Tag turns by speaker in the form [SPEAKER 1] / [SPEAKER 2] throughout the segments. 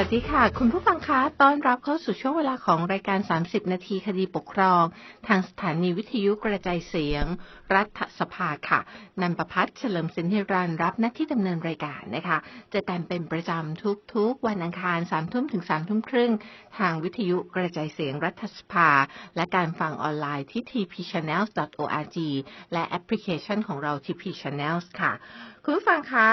[SPEAKER 1] วัสดีค่ะ คุณผู้ฟังคะต้อนรับเข้าสู่ช่วงเวลาของรายการ 30 นาทีคดีปกครอง ทางสถานีวิทยุกระจายเสียง รัฐสภาค่ะ นันประพัฒน์เฉลิมสินธิรันรับหน้าที่ดำเนินรายการนะคะเจะกันเป็นประจำทุกๆ วันอังคาร3ทุ่มถึง3ทุ่มครึ่ง ทางวิทยุกระจายเสียงรัฐสภา และการฟังออนไลน์ที่ tpchannels.org และแอปพลิเคชันของเรา TP Channels ค่ะ คุณผู้ฟังคะ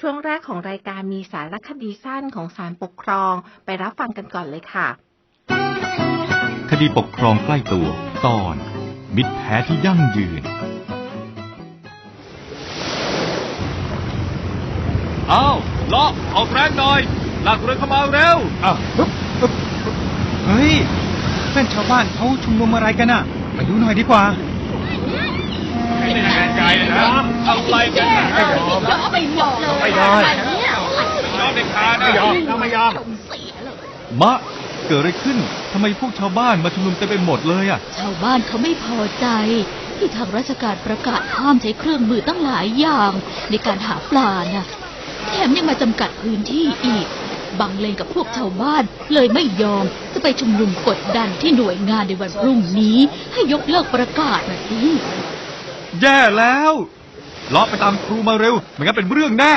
[SPEAKER 1] ช่วงแรกของรายการมีสารคดีสั้นของศาลปกครอง ไปรับฟังกันก่อนเลยค่ะ
[SPEAKER 2] คดีปกครองใกล้ตัว ตอน มิตรแท้ที่ยั่งยืน
[SPEAKER 3] เอาเลาะออกแรงหน่อยลากเรือเข้ามาเร็ว
[SPEAKER 4] อ้าวปึ๊บปึ๊บปึ๊บเฮ้ยนั่นชาวบ้านเขาชุมนุมอะไรกันน่ะ ไปดูหน่อยดีกว่า
[SPEAKER 3] ไม่แน่ใจนะเอะไรกัน
[SPEAKER 4] ย่อม
[SPEAKER 5] ยอมไปหมดเลย
[SPEAKER 4] ไม่ได้
[SPEAKER 5] เนี่ย
[SPEAKER 3] อมเด็ดขาดนะ
[SPEAKER 4] ยอมเราไม่ยอม
[SPEAKER 5] มะ
[SPEAKER 2] เกิดอะไรขึ้นทำไมพวกชาวบ้านมาชุมนุมเต็มไปหมดเลยอะ
[SPEAKER 5] ชาวบ้านเขาไม่พอใจ ที่ทางราชการประกาศห้ามใช้เครื่องมือตั้งหลายอย่าง ในการหาปลาน่ะ แถมยังมาจำกัดพื้นที่อีกบางเลนกับพวกชาวบ้านเลยไม่ยอมจะไปชุมนุมกดดันที่หน่วยงานในวันพรุ่งนี้ ให้ยกเลิกประกาศนะสิ
[SPEAKER 2] แย่แล้วเลาะไปตามครูมาเร็วไม่งั้นเป็นเรื่องแน่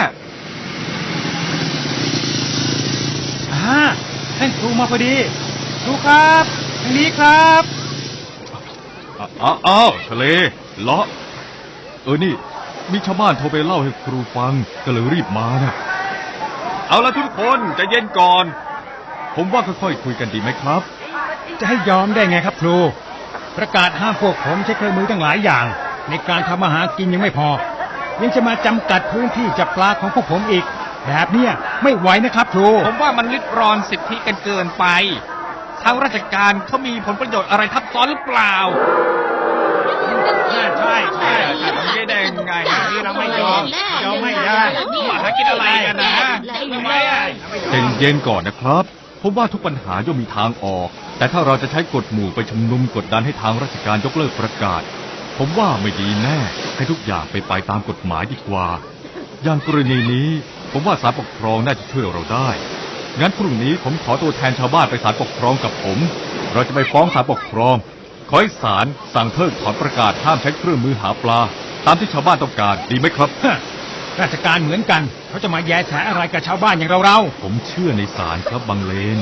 [SPEAKER 4] อ่าท่านครูมาพอดีครูครับทางนี้ครับ
[SPEAKER 2] อ้าวอ้าวทะเลเลาะเออนี่ มีชาวบ้านโทรไปเล่าให้ครูฟังก็เลยรีบมานะเอาละทุกคนใจะเย็นก่อน ผมว่าค่อยๆคุยกันดีไหมครับ
[SPEAKER 4] จะให้ยอมได้ไงครับครู ประกาศห้ามพวกผมใช้เครื่องมือตั้งหลายอย่าง ในการทำอาหารกินยังไม่พอ ยังจะมาจำกัดพื้นที่จับปลาของพวกผมอีก แบบเนี้ยไม่ไหวนะครับครู
[SPEAKER 6] ผมว่ามันลิดรอนสิทธิกันเกินไปทางราชการเขามีผลประโยชน์อะไรทับซ้อนหรือเปล่า
[SPEAKER 4] ใช่ใช่ใช่
[SPEAKER 6] ไม่ได้ไงฮะ
[SPEAKER 4] เราไม่ยอมยอมไม่ได้
[SPEAKER 6] มาหากินอะไรกันนะทำไมอะ
[SPEAKER 2] ใจเย็นๆก่อนนะครับ ผมว่าทุกปัญหาย่อมมีทางออก แต่ถ้าเราจะใช้กฎหมู่ไปชุมนุมกดดันให้ทางราชการยกเลิกประกาศ ผมว่าไม่ดีแน่ ให้ทุกอย่างไปไปตามกฎหมายดีกว่า อย่างกรณีนี้ผมว่าศาลปกครองน่าจะช่วยเราได้ งั้นพรุ่งนี้ผมขอตัวแทนชาวบ้านไปศาลปกครองกับผม เราจะไปฟ้องศาลปกครอง ขอให้ศาลสั่งเพิกถอนประกาศห้ามใช้เครื่องมือหาปลา ตามที่ชาวบ้านต้องการดีไหมครับ
[SPEAKER 4] ฮะราชการเหมือนกัน เขาจะมาแย่แสอะไรกับชาวบ้านอย่างเราเรา
[SPEAKER 2] ผมเชื่อในศาลครับบางเลน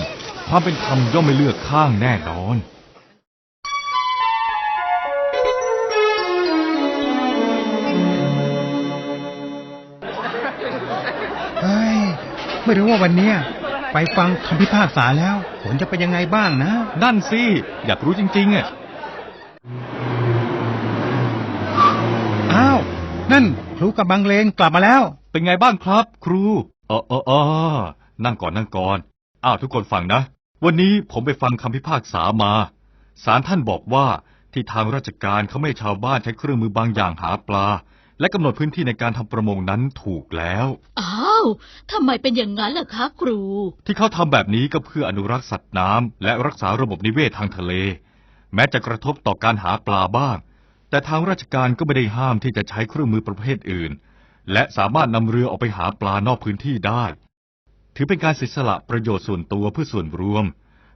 [SPEAKER 2] ความเป็นธรรมย่อมไม่เลือกข้างแน่นอน
[SPEAKER 4] ไม่รู้ว่าวันเนี้ยไปฟังคำพิพากษาแล้ว ผลจะเป็นยังไงบ้างนะ
[SPEAKER 2] นั่นสิ อยากรู้จริงๆอะ
[SPEAKER 4] อ้าว นั่นครูกับบางเลนกลับมาแล้ว
[SPEAKER 2] เป็นไงบ้างครับ ครูเออเออเออนั่งก่อนนั่งก่อน อ้าวทุกคนฟังนะ วันนี้ผมไปฟังคำพิพากษามา ศาลท่านบอกว่าที่ทางราชการเขาไม่ให้ชาวบ้านใช้เครื่องมือบางอย่างหาปลา และกำหนดพื้นที่ในการทำประมงนั้นถูกแล้ว
[SPEAKER 5] อ้าวทำไมเป็นอย่างนั้นล่ะคะครู
[SPEAKER 2] ที่เขาทำแบบนี้ก็เพื่ออนุรักษ์สัตว์น้ำและรักษาระบบนิเวศทางทะเล แม้จะกระทบต่อการหาปลาบ้าง แต่ทางราชการก็ไม่ได้ห้ามที่จะใช้เครื่องมือประเภทอื่น และสามารถนำเรือออกไปหาปลานอกพื้นที่ได้ ถือเป็นการเสียสละประโยชน์ส่วนตัวเพื่อส่วนรวม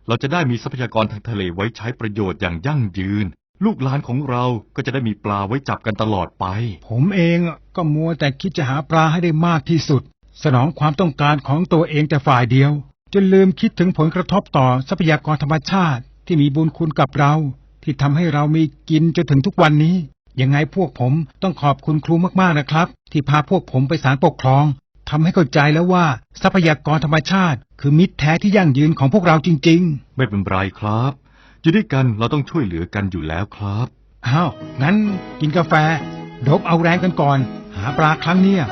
[SPEAKER 2] เราจะได้มีทรัพยากรทางทะเลไว้ใช้ประโยชน์อย่างยั่งยืน ลูกหลานของเราก็จะได้มีปลาไว้จับกันตลอดไป
[SPEAKER 4] ผมเองก็มัวแต่คิดจะหาปลาให้ได้มากที่สุด สนองความต้องการของตัวเองแต่ฝ่ายเดียว จนลืมคิดถึงผลกระทบต่อทรัพยากรธรรมชาติที่มีบุญคุณกับเรา ที่ทำให้เรามีกินจนถึงทุกวันนี้ ยังไงพวกผมต้องขอบคุณครูมากๆนะครับ ที่พาพวกผมไปศาลปกครองทำให้เข้าใจแล้วว่าทรัพยากรธรรมชาติ คือมิตรแท้ที่ยั่งยืนของพวกเราจริง
[SPEAKER 2] ไม่เป็นไรครับ อยู่ด้วยกันเราต้องช่วยเหลือกันอยู่แล้วครับ
[SPEAKER 4] ๆอ้าว งั้นกินกาแฟ ดบเอาแรงกันก่อน หาปลาครั้งเนี้ย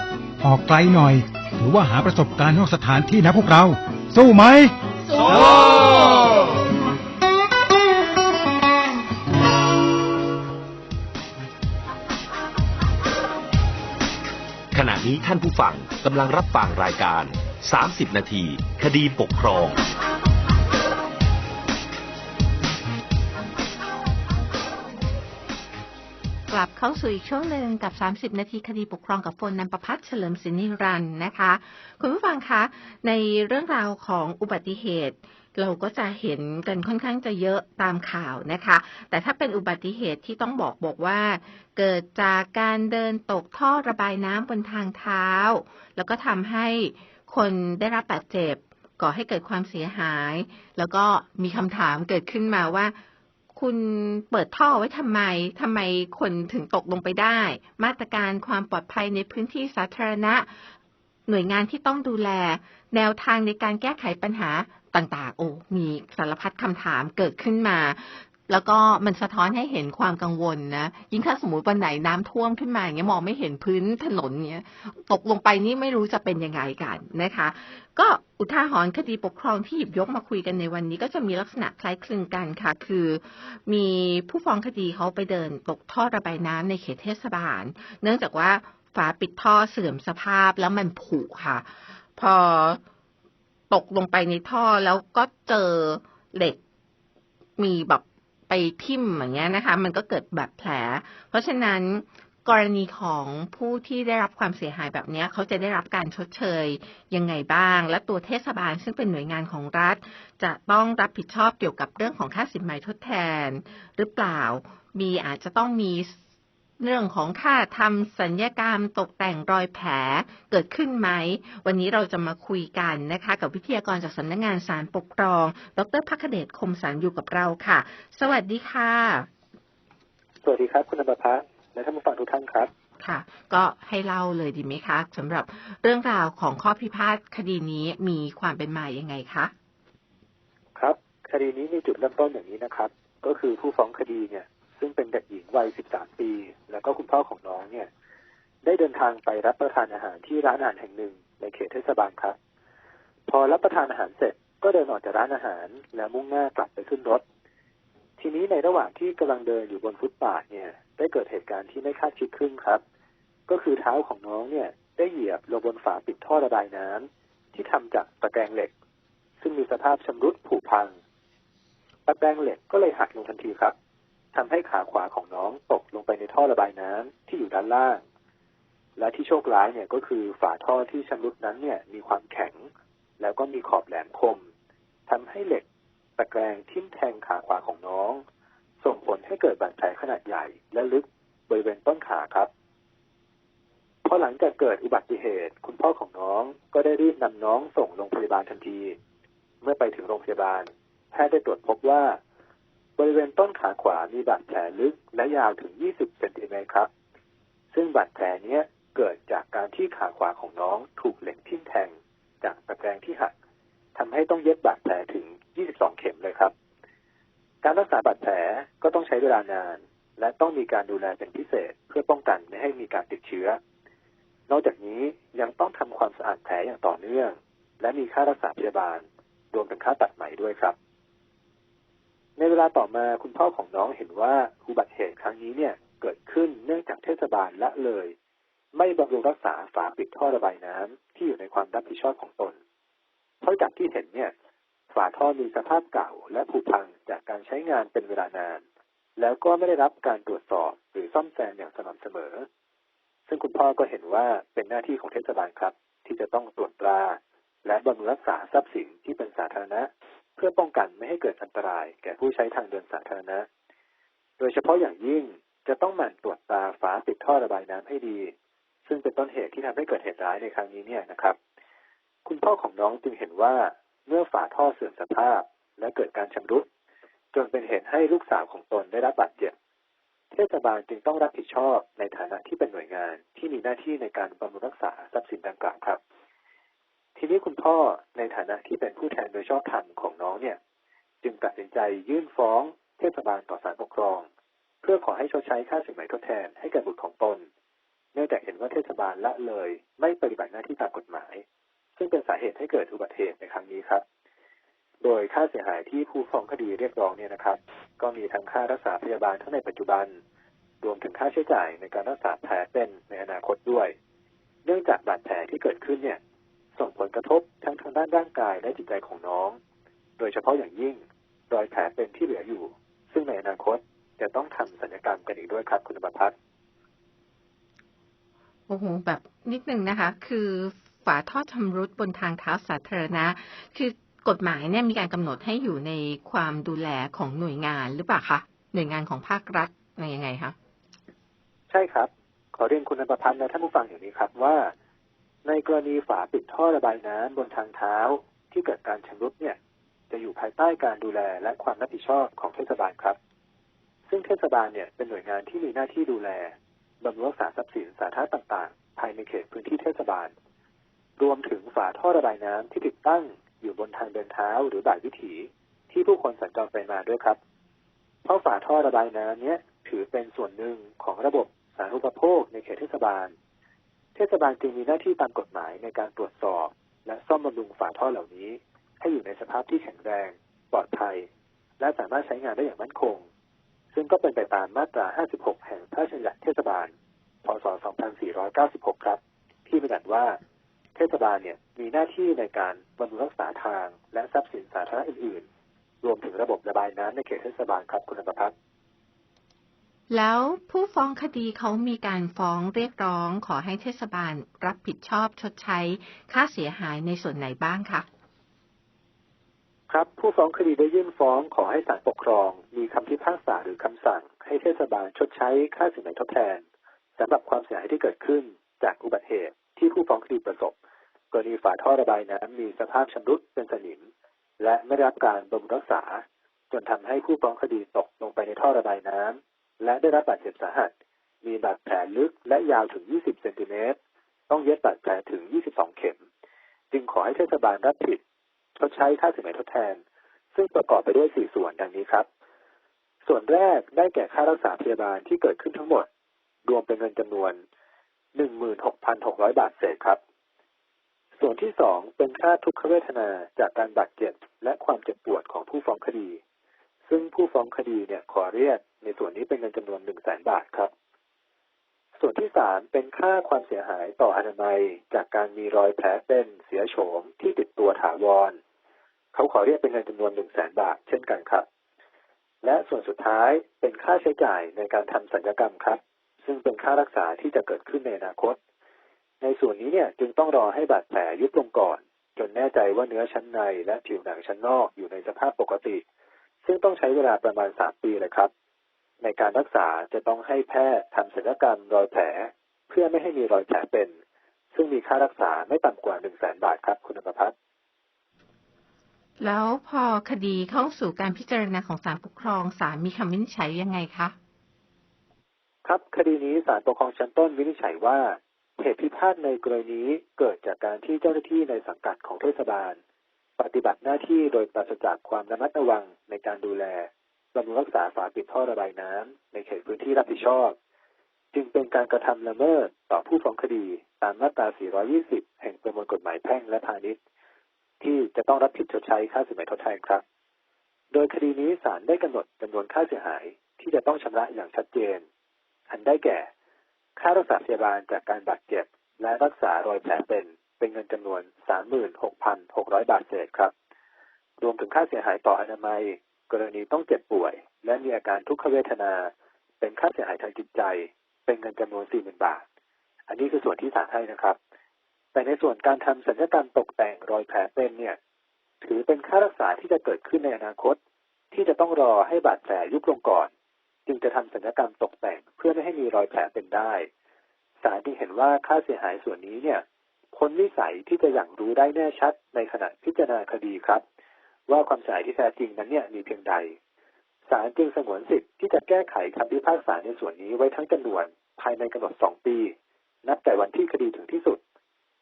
[SPEAKER 4] ออกไกลหน่อย ถือว่าหาประสบการณ์นอกสถานที่นะพวกเรา สู้ไหม
[SPEAKER 7] ขณะนี้ท่านผู้ฟังกำลังรับฟังรายการ 30 นาที คดีปกครอง
[SPEAKER 1] กลับเข้าสู่อีกช่วงหนึ่งกับ 30 นาทีคดีปกครองกับโฟนนันประพัฒน์เฉลิมศินิรันดร์นะคะ คุณผู้ฟังคะ ในเรื่องราวของอุบัติเหตุ เราก็จะเห็นกันค่อนข้างจะเยอะตามข่าวนะคะ แต่ถ้าเป็นอุบัติเหตุที่ต้องบอกบอกว่า เกิดจากการเดินตกท่อระบายน้ำบนทางเท้า แล้วก็ทำให้คนได้รับบาดเจ็บก่อให้เกิดความเสียหาย แล้วก็มีคำถามเกิดขึ้นมาว่า คุณเปิดท่อไว้ทำไมทำไมคนถึงตกลงไปได้ มาตรการความปลอดภัยในพื้นที่สาธารณะ หน่วยงานที่ต้องดูแล แนวทางในการแก้ไขปัญหาต่างๆ โอ้ มีสารพัดคำถามเกิดขึ้นมา แล้วก็มันสะท้อนให้เห็นความกังวลนะ ยิ่งถ้าสมมติวันไหนน้ำท่วมขึ้นมาอย่างเงี้ยมองไม่เห็นพื้นถนนเงี้ยตกลงไปนี่ไม่รู้จะเป็นยังไงกันนะคะ ก็อุทาหรณ์คดีปกครองที่หยิบยกมาคุยกันในวันนี้ก็จะมีลักษณะคล้ายคลึงกันค่ะ คือมีผู้ฟ้องคดีเขาไปเดินตกท่อระบายน้ำในเขตเทศบาล เนื่องจากว่าฝาปิดท่อเสื่อมสภาพแล้วมันผุค่ะ พอตกลงไปในท่อแล้วก็เจอเหล็กมีแบบ ไปทิ่มอย่างเงี้ยนะคะ มันก็เกิดแบบแผล เพราะฉะนั้นกรณีของผู้ที่ได้รับความเสียหายแบบนี้เขาจะได้รับการชดเชยยังไงบ้าง และตัวเทศบาลซึ่งเป็นหน่วยงานของรัฐ จะต้องรับผิดชอบเกี่ยวกับเรื่องของค่าสินไหมทดแทน หรือเปล่า มีอาจจะต้องมี เรื่องของค่าทำสัญญกรรมตกแต่งรอยแผลเกิดขึ้นไหม วันนี้เราจะมาคุยกันนะคะ กับวิทยากรจากสำนักงานศาลปกครอง ดรพักเดชคมสันอยู่กับเราค่ะ สวัสดีค่ะ
[SPEAKER 8] สวัสดีครับ คุณอภพัฒน์และท่านผู้ฟังทุกท่านครับ
[SPEAKER 1] ค่ะ ก็ให้เล่าเลยดีไหมคะสำหรับเรื่องราวของข้อพิพาทคดีนี้มีความเป็นมายังไงคะ
[SPEAKER 8] ครับ คดีนี้มีจุดเริ่มต้นอย่างนี้นะครับ ก็คือผู้ฟ้องคดีเนี่ย ซึ่งเป็นเด็กหญิงวัย 13 ปี แล้วก็คุณพ่อของน้องเนี่ย ได้เดินทางไปรับประทานอาหารที่ร้านอาหารแห่งหนึ่งในเขตเทศบาลครับ พอรับประทานอาหารเสร็จก็เดินออกจากร้านอาหาร แล้วมุ่งหน้ากลับไปขึ้นรถ ทีนี้ในระหว่างที่กำลังเดินอยู่บนฟุตบาทเนี่ย ได้เกิดเหตุการณ์ที่ไม่คาดคิดขึ้นครับ ก็คือเท้าของน้องเนี่ย ได้เหยียบลงบนฝาปิดท่อระบายน้ำที่ทำจากตะแกรงเหล็ก ซึ่งมีสภาพชำรุดผุพังตะแกรงเหล็กก็เลยหักลงทันทีครับ ทำให้ขาขวาของน้องตกลงไปในท่อระบายน้ำที่อยู่ด้านล่าง และที่โชคร้ายเนี่ยก็คือฝาท่อที่ชำรุดนั้นเนี่ยมีความแข็ง แล้วก็มีขอบแหลมคมทำให้เหล็กตะแกรงทิ่มแทงขาขวาของน้อง ส่งผลให้เกิดบาดแผลขนาดใหญ่ และลึกบริเวณต้นขาครับพอหลังจากเกิดอุบัติเหตุ คุณพ่อของน้องก็ได้รีบนำน้องส่งโรงพยาบาลทันที เมื่อไปถึงโรงพยาบาลแพทย์ได้ตรวจพบว่า บริเวณต้นขาขวามีบาดแผลลึกและยาวถึง 20 เซนติเมตรครับ ซึ่งบาดแผลนี้เกิดจากการที่ขาขวาของน้องถูกเหล็กทิ่มแทง จากตะแกรงที่หักทำให้ต้องเย็บบาดแผลถึง 22 เข็มเลยครับ การรักษาบาดแผลก็ต้องใช้เวลานาน และต้องมีการดูแลเป็นพิเศษเพื่อป้องกันไม่ให้มีการติดเชื้อ นอกจากนี้ยังต้องทำความสะอาดแผลอย่างต่อเนื่อง และมีค่ารักษาพยาบาล รวมถึงค่าตัดไหมด้วยครับ ในเวลาต่อมาคุณพ่อของน้องเห็นว่าอุบัติเหตุครั้งนี้เนี่ยเกิดขึ้นเนื่องจากเทศบาลละเลย ไม่บำรุงรักษาฝาปิดท่อระบายน้ำที่อยู่ในความรับผิดชอบของตน เพราะจากที่เห็นเนี่ยฝาท่อมีสภาพเก่าและผุพังจากการใช้งานเป็นเวลานาน แล้วก็ไม่ได้รับการตรวจสอบหรือซ่อมแซมอย่างสม่ำเสมอ ซึ่งคุณพ่อก็เห็นว่าเป็นหน้าที่ของเทศบาลครับ ที่จะต้องตรวจตรา และบำรุงรักษาทรัพย์สินที่เป็นสาธารณะ เพื่อป้องกันไม่ให้เกิดอันตรายแก่ผู้ใช้ทางเดินสาธารณะ โดยเฉพาะอย่างยิ่งจะต้องหมั่นตรวจตาฝาปิดท่อระบายน้ำให้ดี ซึ่งเป็นต้นเหตุที่ทำให้เกิดเหตุร้ายในครั้งนี้เนี่ยนะครับ คุณพ่อของน้องจึงเห็นว่าเมื่อฝาท่อเสื่อมสภาพ และเกิดการชำรุดจนเป็นเหตุให้ลูกสาวของตนได้รับบาดเจ็บ เทศบาลจึงต้องรับผิดชอบในฐานะที่เป็นหน่วยงานที่มีหน้าที่ในการบำรุงรักษาทรัพย์สินดังกล่าวครับ ทีนี้คุณพ่อในฐานะที่เป็นผู้แทนโดยชอบธรรมของน้องเนี่ย จึงตัดสินใจยื่นฟ้องเทศบาลต่อศาลปกครอง เพื่อขอให้ชดใช้ค่าสินไหมทดแทนให้แก่บุตรของตน เนื่องจากเห็นว่าเทศบาลละเลย ไม่ปฏิบัติหน้าที่ตามกฎหมาย ซึ่งเป็นสาเหตุให้เกิดอุบัติเหตุในครั้งนี้ครับ โดยค่าเสียหายที่ผู้ฟ้องคดีเรียกร้องเนี่ยนะครับ ก็มีทั้งค่ารักษาพยาบาลทั้งในปัจจุบัน รวมถึงค่าใช้จ่ายในการรักษาแผลเป็นในอนาคตด้วย เนื่องจากบาดแผลที่เกิดขึ้นเนี่ย ส่งผลกระทบด้านร่างกายและจิตใจของน้อง โดยเฉพาะอย่างยิ่งรอยแผลเป็นที่เหลืออยู่ ซึ่งในอนาคตจะต้องทำศัลยกรรมกันอีกด้วยครับคุณประพัฒน์
[SPEAKER 1] โอ้โหแบบนิดนึงนะคะ คือฝาท่อชำรุดบนทางเท้าสาธารณะ คือกฎหมายเนี่ยมีการกำหนดให้อยู่ในความดูแลของหน่วยงานหรือเปล่าคะหน่วยงานของภาครัฐอะไรยังไงคะ
[SPEAKER 8] ใช่ครับ ขอเรียนคุณประพัฒน์และท่านผู้ฟังอย่างนี้ครับว่า ในกรณีฝาปิดท่อระบายน้ำบนทางเท้าที่เกิดการชำรุดเนี่ย จะอยู่ภายใต้การดูแลและความรับผิดชอบของเทศบาลครับ ซึ่งเทศบาลเนี่ยเป็นหน่วยงานที่มีหน้าที่ดูแลบำรุงรักษาทรัพย์สินสาธารณะต่างๆ ภายในเขตพื้นที่เทศบาล รวมถึงฝาท่อระบายน้ำที่ติดตั้งอยู่บนทางเดินเท้าหรือบ่ายวิถีที่ผู้คนสัญจรไปมาด้วยครับ เพราะฝาท่อระบายน้ำเนี้ยถือเป็นส่วนหนึ่งของระบบสาธารณูปโภคในเขตเทศบาล เทศบาลจึงมีหน้าที่ตามกฎหมายในการตรวจสอบ และซ่อมบำรุงฝาท่อเหล่านี้ ให้อยู่ในสภาพที่แข็งแรง ปลอดภัย และสามารถใช้งานได้อย่างมั่นคง ซึ่งก็เป็นไปตามมาตรา 56 แห่งพระราชบัญญัติเทศบาล พศ 2496 ครับ ที่บัญญัติว่า เทศบาลเนี่ยมีหน้าที่ในการบำรุงรักษาทาง และทรัพย์สินสาธารณะอื่น ๆ รวมถึงระบบระบายน้ำในเขตเทศบาลครับคุณประพัฒน์
[SPEAKER 1] แล้วผู้ฟ้องคดีเขามีการฟ้องเรียกร้องขอให้เทศบาลรับผิดชอบชดใช้ค่าเสียหายในส่วนไหนบ้างคะ
[SPEAKER 8] ครับผู้ฟ้องคดีได้ยื่นฟ้องขอให้ศาลปกครอง มีคำพิพากษาหรือคำสั่ง ให้เทศบาลชดใช้ค่าสินไหมทดแทนสำหรับความเสียหายที่เกิดขึ้น จากอุบัติเหตุที่ผู้ฟ้องคดีประสบ กรณีฝาท่อระบายน้ำมีสภาพชำรุดเป็นสนิม และไม่ได้รับการบำรุงรักษา จนทำให้ผู้ฟ้องคดีตกลงไปในท่อระบายน้ำ และได้รับบาดเจ็บสาหัส มีบาดแผลลึกและยาวถึง 20 เซนติเมตร ต้องเย็บบาดแผลถึง 22 เข็ม จึงขอให้เทศบาลรับผิดชดใช้ค่าสินไหมทดแทน ซึ่งประกอบไปด้วย 4 ส่วนดังนี้ครับ ส่วนแรกได้แก่ค่ารักษาพยาบาลที่เกิดขึ้นทั้งหมด รวมเป็นเงินจำนวน 16,600 บาทเศษครับส่วนที่สองเป็นค่าทุกขเวทนาจากการบาดเจ็บและความเจ็บปวดของผู้ฟ้องคดี ซึ่งผู้ฟ้องคดีเนี่ยขอเรียกในส่วนนี้เป็นเงินจำนวน1 0 0 0 0แสนบาทครับ ส่วนที่สามเป็นค่าความเสียหายต่ออนามัย จากการมีรอยแผลเป็นเสียโฉมที่ติดตัวถาวร เขาขอเรียกเป็นเงินจำนวน1 0 0 0 0แสนบาทเช่นกันครับ และส่วนสุดท้ายเป็นค่าใช้จ่ายในการทำสัญญกรรมครับ ซึ่งเป็นค่ารักษาที่จะเกิดขึ้นในอนาคต ในส่วนนี้เนี่ยจึงต้องรอให้บาดแผลยุบลงก่อน จนแน่ใจว่าเนื้อชั้นในและผิวหนังชั้นนอกอยู่ในสภาพปกติ ซึ่งต้องใช้เวลาประมาณ3ปีเลยครับ ในการรักษาจะต้องให้แพทย์ทำศัลยกรรมรอยแผล เพื่อไม่ให้มีรอยแผลเป็น ซึ่งมีค่ารักษาไม่ต่ำกว่า1 0 0 0 0แบาทครับ คุณประพัฒน์
[SPEAKER 1] แล้วพอคดีเข้าสู่การพิจารณาของศาลปกครองศาลมีคำวินิจฉัยยังไงคะ
[SPEAKER 8] ครับคดีนี้ศาลปกครองชั้นต้นวินิจฉัยว่าเหตุพิพาทในกรณีนี้เกิดจากการที่เจ้าหน้าที่ในสังกัดของเทศบาล ปฏิบัติหน้าที่โดยปราศจากความระมัดระวังในการดูแลบำรุงรักษาฝาปิดท่อระบายน้ำในเขตพื้นที่รับผิดชอบ จึงเป็นการกระทำละเมิดต่อผู้ฟ้องคดีตามมาตรา 420 แห่งประมวลกฎหมายแพ่งและพาณิชย์ ที่จะต้องรับผิดชดใช้ค่าสินไหมทดแทนครับ โดยคดีนี้ศาลได้กำหนดจำนวนค่าเสียหายที่จะต้องชำระอย่างชัดเจน อันได้แก่ ค่ารักษาพยาบาลจากการบาดเจ็บ และรักษารอยแผลเป็น เป็นเงินจำนวน 36,600 บาทเศษครับ รวมถึงค่าเสียหายต่ออนามัย กรณีต้องเจ็บป่วย และมีอาการทุกขเวทนา เป็นค่าเสียหายทางจิตใจ เป็นเงินจำนวน 40,000 บาท อันนี้คือส่วนที่ศาลให้นะครับ แต่ในส่วนการทำสัญญกรรมตกแต่งรอยแผลเป็นเนี่ย ถือเป็นค่ารักษาที่จะเกิดขึ้นในอนาคต ที่จะต้องรอให้บาดแผลยุบลงก่อน จึงจะทำสัญญกรรมตกแต่งเพื่อไม่ให้มีรอยแผลเป็นได้ศาลจึงเห็นว่าค่าเสียหายส่วนนี้เนี่ย พ้นวิสัยที่จะอย่างรู้ได้แน่ชัดในขณะพิจารณาคดีครับ ว่าความเสียหายที่แท้จริงนั้นเนี่ยมีเพียงใดศาลจึงสงวนสิทธิ์ที่จะแก้ไขคำพิพากษาในส่วนนี้ไว้ทั้งจำนวน ภายในกำหนด2ปี นับแต่วันที่คดีถึงที่สุด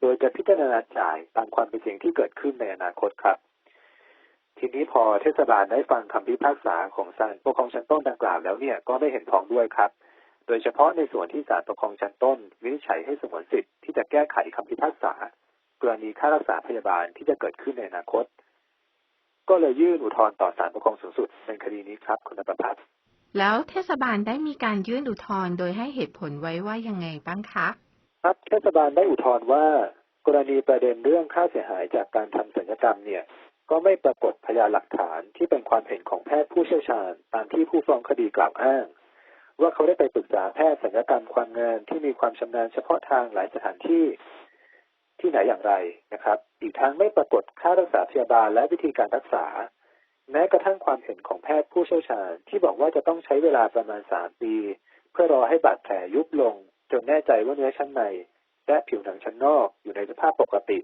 [SPEAKER 8] โดยจะพิจารณาจ่ายตามความเป็นจริงที่เกิดขึ้นในอนาคตครับ ทีนี้พอเทศบาลได้ฟังคำพิพากษาของศาลปกครองชั้นต้นดังกล่าวแล้วเนี่ยก็ไม่เห็นพ้องด้วยครับ โดยเฉพาะในส่วนที่ศาลปกครองชั้นต้น วินิจฉัยให้สงวนสิทธิ์ที่จะแก้ไขคำพิพากษา กรณีค่ารักษาพยาบาลที่จะเกิดขึ้นในอนาคต ก็เลยยื่นอุทธรณ์ต่อศาลปกครองสูงสุดในคดีนี้ครับ คุณประพัฒน์
[SPEAKER 1] แล้วเทศบาลได้มีการยื่นอุทธรณ์โดยให้เหตุผลไว้ว่ายังไงบ้างคะ
[SPEAKER 8] ครับเทศบาลได้อุทธรณ์ว่า กรณีประเด็นเรื่องค่าเสียหายจากการทำศัลยกรรมเนี่ย ก็ไม่ปรากฏพยานหลักฐานที่เป็นความเห็นของแพทย์ผู้เชี่ยวชาญ ตามที่ผู้ฟ้องคดีกล่าวอ้าง ว่าเขาได้ไปปรึกษาแพทย์ศัลยกรรมความงามที่มีความชำนาญเฉพาะทางหลายสถานที่ที่ไหนอย่างไรนะครับ อีกทั้งไม่ปรากฏค่ารักษาพยาบาลและวิธีการรักษา แม้กระทั่งความเห็นของแพทย์ผู้เชี่ยวชาญ ที่บอกว่าจะต้องใช้เวลาประมาณสามปี เพื่อรอให้บาดแผลยุบลง จนแน่ใจว่าเนื้อชั้นใน และผิวหนังชั้นนอกอยู่ในสภาพปกติ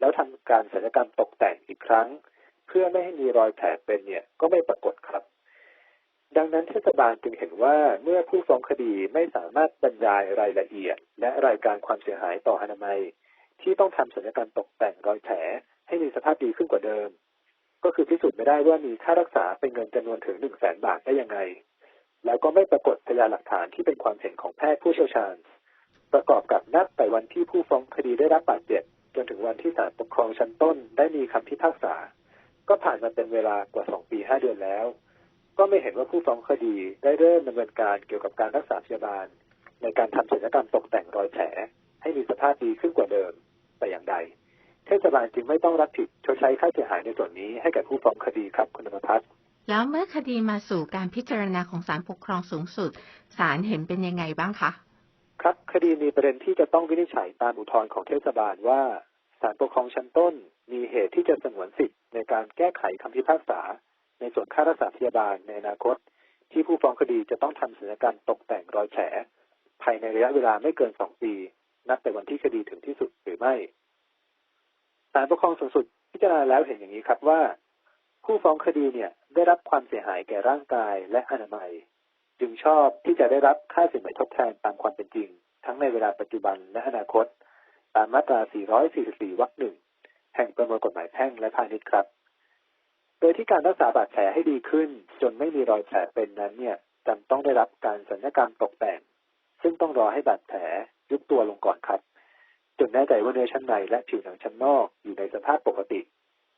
[SPEAKER 8] แล้วทำการศัลยกรรมตกแต่งอีกครั้ง เพื่อไม่ให้มีรอยแผลเป็นเนี่ยก็ไม่ปรากฏครับ ดังนั้นเทศบาลจึงเห็นว่าเมื่อผู้ฟ้องคดีไม่สามารถบรรยายรายละเอียด และรายการความเสียหายต่ออนามัย ที่ต้องทำศัลยกรรมตกแต่งรอยแผลให้มีสภาพดีขึ้นกว่าเดิม ก็คือพิสูจน์ไม่ได้ว่ามีค่ารักษาเป็นเงินจำนวนถึงหนึ่งแสนบาทได้ยังไง แล้วก็ไม่ปรากฏพยานหลักฐานที่เป็นความเห็นของแพทย์ผู้เชี่ยวชาญ ประกอบกับนับแต่วันที่ผู้ฟ้องคดีได้รับบาดเจ็บจนถึงวันที่ศาลปกครองชั้นต้นได้มีคำพิพากษา ก็ผ่านมาเป็นเวลากว่าสองปีห้าเดือนแล้ว ก็ไม่เห็นว่าผู้ฟ้องคดีได้เริ่มดำเนินการเกี่ยวกับการรักษาพยาบาล ในการทำศัลยกรรมตกแต่งรอยแผลให้มีสภาพดีขึ้นกว่าเดิมแต่อย่างใด เทศบาลจึงไม่ต้องรับผิดชดใช้ค่าเสียหายในส่วนนี้ให้แก่ผู้ฟ้องคดีครับคุณธรรมพัฒน์
[SPEAKER 1] แล้วเมื่อคดีมาสู่การพิจารณาของศาลปกครองสูงสุดศาลเห็นเป็นยังไงบ้างคะ
[SPEAKER 8] ครับคดีมีประเด็นที่จะต้องวินิจฉัยตามอุทธรณ์ของเทศบาลว่าศาลปกครองชั้นต้น มีเหตุที่จะสงวนสิทธิ์ในการแก้ไขคำพิพากษา ในส่วนค่ารักษาพยาบาลในอนาคต ที่ผู้ฟ้องคดีจะต้องทำศัลยกรรมตกแต่งรอยแผลภายในระยะเวลาไม่เกินสองปี นับแต่วันที่คดีถึงที่สุดหรือไม่ศาลปกครองสูงสุดพิจารณาแล้วเห็นอย่างนี้ครับว่า ผู้ฟ้องคดีเนี่ยได้รับความเสียหายแก่ร่างกายและอนามัย จึงชอบที่จะได้รับค่าสินไหมทดแทนตามความเป็นจริง ทั้งในเวลาปัจจุบันและอนาคต ตามมาตรา 444 วรรคหนึ่งแห่งประมวลกฎหมายแพ่งและพาณิชย์ครับ โดยที่การรักษาบาดแผลให้ดีขึ้น จนไม่มีรอยแผลเป็นนั้นเนี่ยจำต้องได้รับการสัญญกรรมตกแต่ง ซึ่งต้องรอให้บาดแผลยุบตัวลงก่อนครับจนแน่ใจว่าเนื้อชั้นในและผิวหนังชั้นนอกอยู่ในสภาพปกติ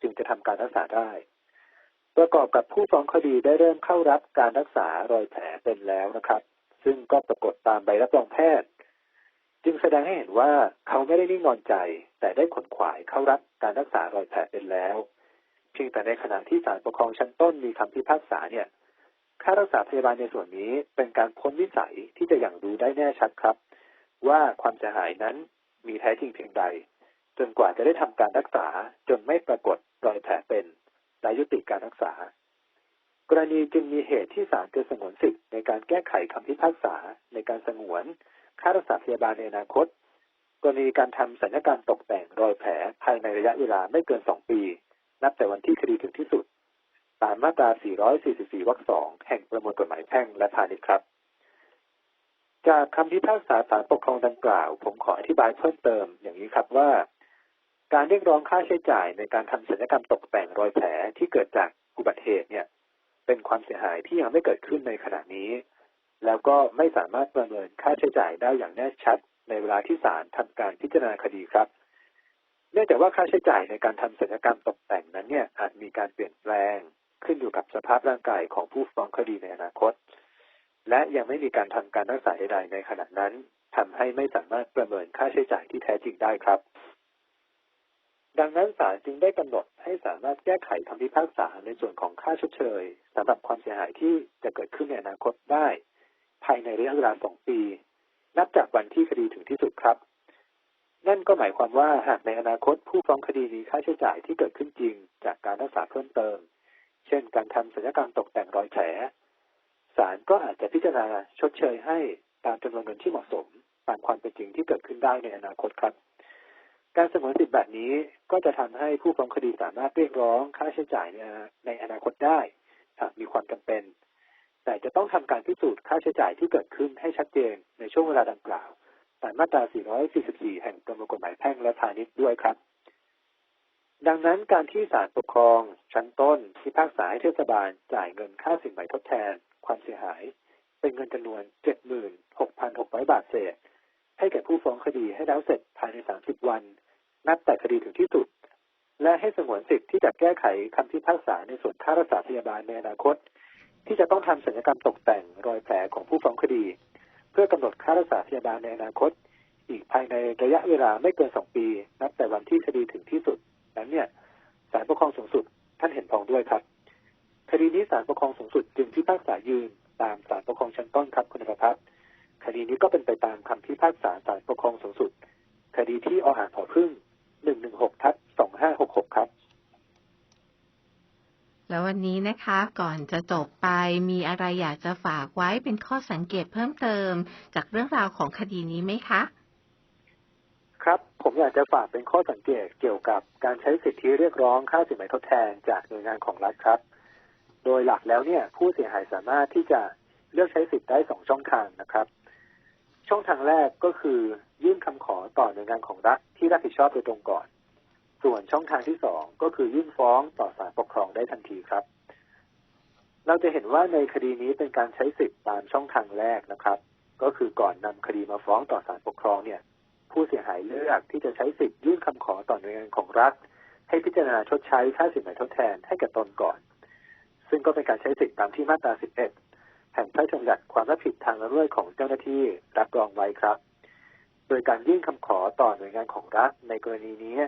[SPEAKER 8] จึงจะทำการรักษาได้ ประกอบกับผู้ฟ้องคดีได้เริ่มเข้ารับการรักษารอยแผลเป็นแล้วนะครับ ซึ่งก็ปรากฏตามใบรับรองแพทย์ จึงแสดงให้เห็นว่าเขาไม่ได้นิ่งนอนใจ แต่ได้ขนขวายเข้ารับการรักษารอยแผลเป็นแล้ว เพียงแต่ในขณะที่ศาลปกครองชั้นต้นมีคำพิพากษาเนี่ยค่ารักษาพยาบาลในส่วนนี้เป็นการพ้นวิสัยที่จะอย่างรู้ได้แน่ชัดครับ ว่าความเสียหายนั้นมีแท้จริงเพียงใด จนกว่าจะได้ทำการรักษาจนไม่ปรากฏรอยแผลเป็นและยุติการรักษา กรณีจึงมีเหตุที่ศาลจะสงวนสิทธิ์ในการแก้ไขคำพิพากษาในการสงวน ค่ารักษาพยาบาลในอนาคต กรณีการทำสัญญกรรมตกแต่งรอยแผลภายในระยะเวลาไม่เกิน2ปี นับแต่วันที่คดีถึงที่สุด ตามมาตรา 444 วรรค 2 แห่งประมวลกฎหมายแพ่งและพาณิชย์ครับ จากคำพิพากษาศาลปกครองดังกล่าว ผมขออธิบายเพิ่มเติมอย่างนี้ครับว่า การเรียกร้องค่าใช้จ่ายในการทำศัลยกรรมตกแต่งรอยแผลที่เกิดจากอุบัติเหตุเนี่ยเป็นความเสียหายที่ยังไม่เกิดขึ้นในขณะนี้ แล้วก็ไม่สามารถประเมินค่าใช้จ่ายได้อย่างแน่ชัด ในเวลาที่ศาลทำการพิจารณาคดีครับ เนื่องจากว่าค่าใช้จ่ายในการทำศัลยกรรมตกแต่งนั้นเนี่ยอาจมีการเปลี่ยนแปลงขึ้นอยู่กับสภาพร่างกายของผู้ฟ้องคดีในอนาคต และยังไม่มีการทำการรักษาใดๆในขณะนั้นทำให้ไม่สามารถประเมินค่าใช้จ่ายที่แท้จริงได้ครับ ดังนั้นศาลจึงได้กำหนดให้สามารถแก้ไขคำพิพากษาในส่วนของค่าชดเชยสำหรับความเสียหายที่จะเกิดขึ้นในอนาคตได้ ภายในระยะเวลาสองปี นับจากวันที่คดีถึงที่สุดครับ นั่นก็หมายความว่าหากในอนาคตผู้ฟ้องคดีมีค่าใช้จ่ายที่เกิดขึ้นจริง จากการรักษาเพิ่มเติม เช่น การทำศัลยกรรมตกแต่งรอยแผลศาลก็อาจจะพิจารณาชดเชยให้ตามจำนวนเงินที่เหมาะสมตามความเป็นจริงที่เกิดขึ้นได้ในอนาคตครับ การสงวนสิทธิ์แบบนี้ก็จะทำให้ผู้ฟ้องคดีสามารถเรียกร้องค่าใช้จ่ายในอนาคตได้หากมีความจำเป็น แต่จะต้องทำการพิสูจน์ค่าใช้จ่ายที่เกิดขึ้นให้ชัดเจนในช่วงเวลาดังกล่าว มมาตรา 444 แห่งประมวลกฎหมายแพ่งและพาณิชย์ด้วยครับ ดังนั้นการที่ศาลปกครอง ชั้นต้นพิพากษาให้เทศบาลจ่ายเงินค่าสินไหมทดแทน ความเสียหาย เป็นเงินจำนวน 76,600 บาทเศษ ให้แก่ผู้ฟ้องคดีให้แล้วเสร็จภายใน 30 วัน นับแต่คดีถึงที่สุด และให้สงวนสิทธิ์ที่จะแก้ไขคำพิพากษาในส่วนค่ารักษาพยาบาลในอนาคต ที่จะต้องทำศัลยกรรมตกแต่งรอยแผลของผู้ฟ้องคดี เพื่อกำหนดค่ารักษาพยาบาลในอนาคต อีกภายในระยะเวลาไม่เกินสองปี นับแต่วันที่คดีถึงที่สุด นั้นเนี่ยศาลปกครองสูงสุดท่านเห็นพ้องด้วยครับ คดีนี้ศาลปกครองสูงสุดจึงพิพากษายืนตามศาลปกครองชั้นต้นครับคุณประพัฒน์คดีนี้ก็เป็นไปตามคำพิพากษาศาลปกครองสูงสุด คดีที่ออ่างผอพึ่งหนึ่งหนึ่งหกทับสองห้าหกหกครับ
[SPEAKER 1] แล้ววันนี้นะคะ ก่อนจะจบไปมีอะไรอยากจะฝากไว้เป็นข้อสังเกตเพิ่มเติม จากเรื่องราวของคดีนี้ไหมคะ
[SPEAKER 8] ครับผมอยากจะฝากเป็นข้อสังเกตเกี่ยวกับการใช้สิทธิเรียกร้องค่าสินไหมทดแทนจากหน่วยงานของรัฐครับ โดยหลักแล้วเนี่ย ผู้เสียหายสามารถที่จะเลือกใช้สิทธิ์ได้สองช่องทางนะครับ ช่องทางแรกก็คือยื่นคำขอต่อหน่วยงานของรัฐที่รับผิดชอบโดยตรงก่อน ส่วนช่องทางที่สองก็คือยื่นฟ้องต่อศาลปกครองได้ทันทีครับ เราจะเห็นว่าในคดีนี้เป็นการใช้สิทธิ์ตามช่องทางแรกนะครับ ก็คือก่อนนำคดีมาฟ้องต่อศาลปกครองเนี่ย ผู้เสียหายเลือกที่จะใช้สิทธิ์ยื่นคำขอต่อหน่วยงานของรัฐ ให้พิจารณาชดใช้ค่าสินไหมทดแทนให้แก่ตนก่อน ซึ่งก็เป็นการใช้สิทธิ์ตามที่มาตรา 11 แห่งพระราชบัญญัติความรับผิดทางละเมิดของเจ้าหน้าที่รับรองไว้ครับ โดยการยื่นคำขอต่อหน่วยงานของรัฐในกรณีนี้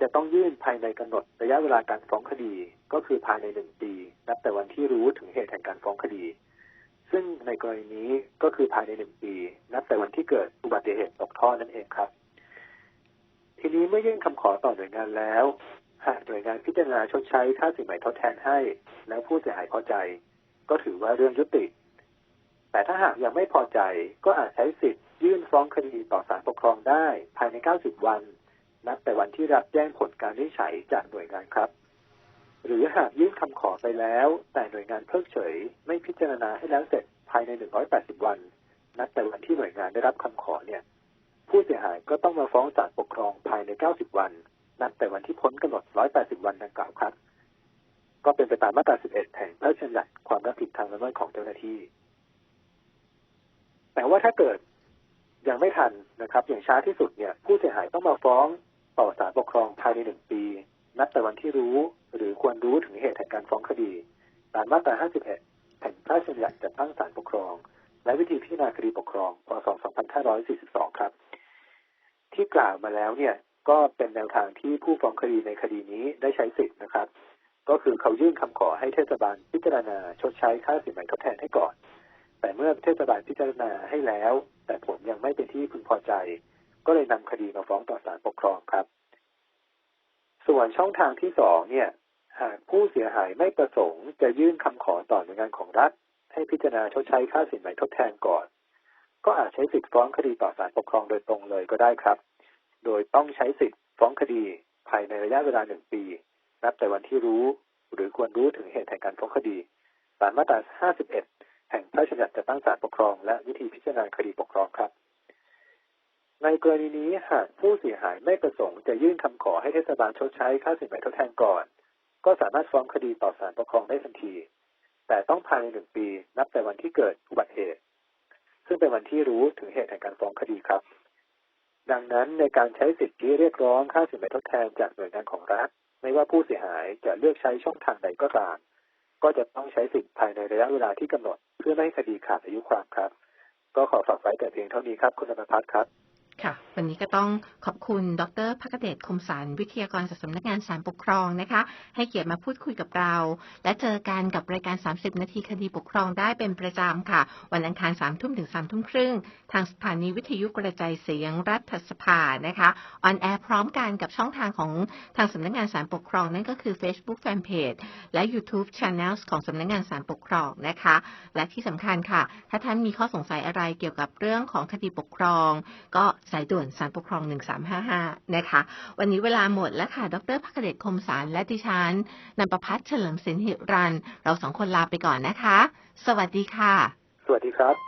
[SPEAKER 8] จะต้องยื่นภายในกำหนดระยะเวลาการฟ้องคดี ก็คือภายในหนึ่งปี นับแต่วันที่รู้ถึงเหตุแห่งการฟ้องคดี ซึ่งในกรณีนี้ก็คือภายในหนึ่งปี นับแต่วันที่เกิดอุบัติเหตุตกท่อนั่นเองครับ ทีนี้เมื่อยื่นคำขอต่อหน่วยงานแล้ว หากหน่วยงานพิจารณาชดใช้ค่าสินไหมทดแทนให้ แล้วผู้เสียหายพอใจ ก็ถือว่าเรื่องยุติ แต่ถ้าหากยังไม่พอใจก็อาจใช้สิทธิ์ยื่นฟ้องคดีต่อศาลปกครองได้ ภายใน 90 วัน นับแต่วันที่รับแจ้งผลการวินิจฉัยจากหน่วยงานครับ หรือหากยื่นคำขอไปแล้ว แต่หน่วยงานเพิกเฉย ไม่พิจารณาให้แล้วเสร็จภายใน 180 วัน นับแต่วันที่หน่วยงานได้รับคำขอเนี่ย ผู้เสียหายก็ต้องมาฟ้องศาลปกครองภายใน 90 วัน นับแต่วันที่พ้นกำหนด 180 วันดังกล่าวครับ ก็เป็นไปตามมาตรา 11 แห่งพระราชบัญญัติความรับผิดทางละเมิดของเจ้าหน้าที่ แต่ว่าถ้าเกิดยังไม่ทันนะครับ อย่างช้าที่สุดเนี่ย ผู้เสียหายต้องมาฟ้อง ต่อศาลปกครองภายในหนึ่งปี นับแต่วันที่รู้ หรือควรรู้ถึงเหตุแห่งการฟ้องคดีตามมาตรา 51 แห่งพระราชบัญญัติจัดตั้งศาลปกครอง และวิธีพิจารณาคดีปกครอง พศ 2542 ครับ ที่กล่าวมาแล้วเนี่ยก็เป็นแนวทางที่ผู้ฟ้องคดีในคดีนี้ได้ใช้สิทธิ์นะครับ ก็คือเขายื่นคำขอให้เทศบาลพิจารณาชดใช้ค่าสินไหมทดแทนให้ก่อน แต่เมื่อเทศบาลพิจารณาให้แล้ว แต่ผลยังไม่เป็นที่พึงพอใจ ก็เลยนำคดีมาฟ้องต่อศาลปกครองครับ ส่วนช่องทางที่สองเนี่ย หากผู้เสียหายไม่ประสงค์จะยื่นคำขอต่อหน่วยงานของรัฐ ให้พิจารณาชดใช้ค่าสินไหมทดแทนก่อน ก็อาจใช้สิทธิ์ฟ้องคดีต่อศาลปกครองโดยตรงเลยก็ได้ครับ โดยต้องใช้สิทธิ์ฟ้องคดีภายในระยะเวลาหนึ่งปี นับแต่วันที่รู้ หรือควรรู้ถึงเหตุแห่งการฟ้องคดีตามมาตรา 51 แห่งพระราชบัญญัติจัดตั้งศาลปกครองและวิธีพิจารณาคดีปกครองครับ ในก รณีนี้หากผู้เสียหายไม่ประสงค์จะยื่นคำขอให้เทศบาลชดใช้ค่าสินไหมทดแทนก่อน ก็สามารถฟ้องคดีต่อศาลปกครองได้ทันที แต่ต้องภายในหนึ่งปีนับแต่วันที่เกิดอุบัติเหตุ ซึ่งเป็นวันที่รู้ถึงเหตุแห่งการฟ้องคดีครับ ดังนั้นในการใช้สิทธิเรียกร้องค่าสินไหมทดแทนจากหน่วยงานของรัฐ ไม่ว่าผู้เสียหายจะเลือกใช้ช่องทางใดก็ตามก็จะต้องใช้สิทธิภายในระยะเวลาที่กำหนด เพื่อไม่ให้คดีขาดอายุความครับ ก็ขอฝากไว้แต่เพียงเท่านี้ครับ คุณอมพัฒน์ครับ
[SPEAKER 1] วันนี้ก็ต้องขอบคุณ ดรพักเดชคมสารวิทยากรจากสำนักงานสารปกครองนะคะ ให้เกียรติมาพูดคุยกับเรา และเจอกันกับรายการ 30 นาทีคดีปกครองได้เป็นประจำค่ะ วันอังคาร3ทุ่มถึง3ทุ่มครึ่ง ทางสถานีวิทยุกระจายเสียงรัฐสภานะคะออนแอร์พร้อมกันกับช่องทางของทางสำนักงานสารปกครองนั่นก็คือ Facebook Fanpage และ YouTube Channel ของสำนักงานสารปกครองนะคะ และที่สำคัญค่ะ ถ้าท่านมีข้อสงสัยอะไรเกี่ยวกับเรื่องของคดีปกครอง ก็สายด่วนสารปกครอง 1355 นะคะ วันนี้เวลาหมดแล้วค่ะ ดรพักเดชคมสารและดิฉันนันประพัฒน์เฉลิมสินหิรัน เราสองคนลาไปก่อนนะคะ สวัสดีค่ะ
[SPEAKER 8] สวัสดีครับ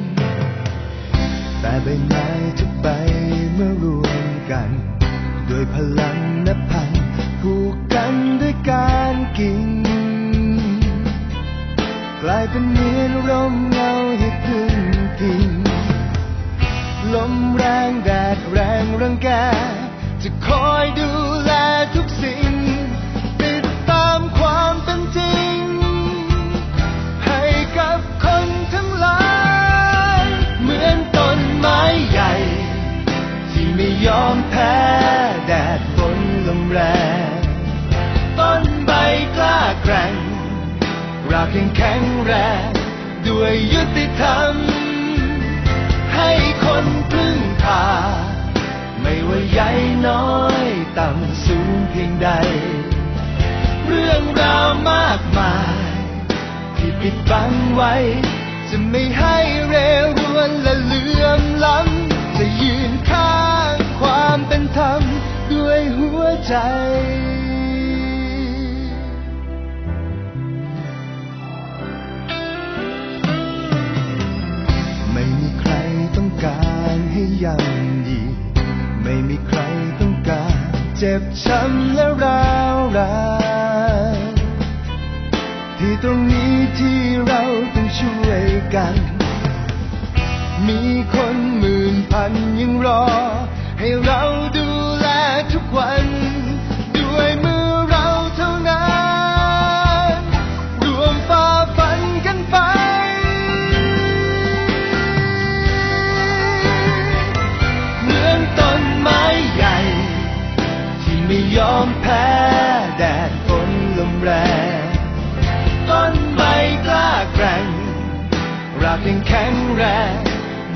[SPEAKER 9] แต่ใบไม้ทุกใบเมื่อรวมกัน ด้วยพลังนับพันผูกกันด้วยการกิ่งกลายเป็นเหมือนร่มเงาให้พึ่งพิงลมแรงแดดแรงรังแก จะคอยดูแลทุกสิ่ง ติดตามความเป็นจริง ยอมแพ้แดดฝนลมแรง ต้นใบกล้าแกร่งรากยังแข็งแรง ด้วยยุติธรรม ให้คนพึ่งพา ไม่ว่าใหญ่น้อยต่ำสูงเพียงใด เรื่องราวมากมาย ที่ปิดบังไว้ จะไม่ให้เรรวนและเลื่อมล้ำจะยืน ความเป็นธรรมด้วยหัวใจไม่มีใครต้องการให้ย่ำยีไม่มีใครต้องการเจ็บช้ำและร้าวรานที่ตรงนี้ที่เราต้องช่วยกัน มีคนหมื่นพันยังรอ ให้เราดูแลทุกวัน ด้วยมือเราเท่านั้นรวมฝ่าฟันกันไป เหมือนต้นไม้ใหญ่ ที่ไม่ยอมแพ้แดดฝนลมแรงต้นใบกล้าแกร่งรากยังแข็งแรง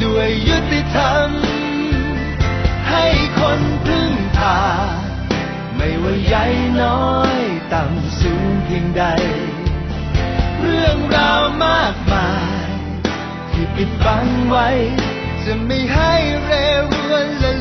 [SPEAKER 9] ด้วยยุติธรรม นพึ่งพา ไม่ว่าใหญ่น้อยต่ำสูงเพียงใด เรื่องราวมากมาย ที่ปิดบังไว้ จะไม่ให้เรรวนและเหลื่อ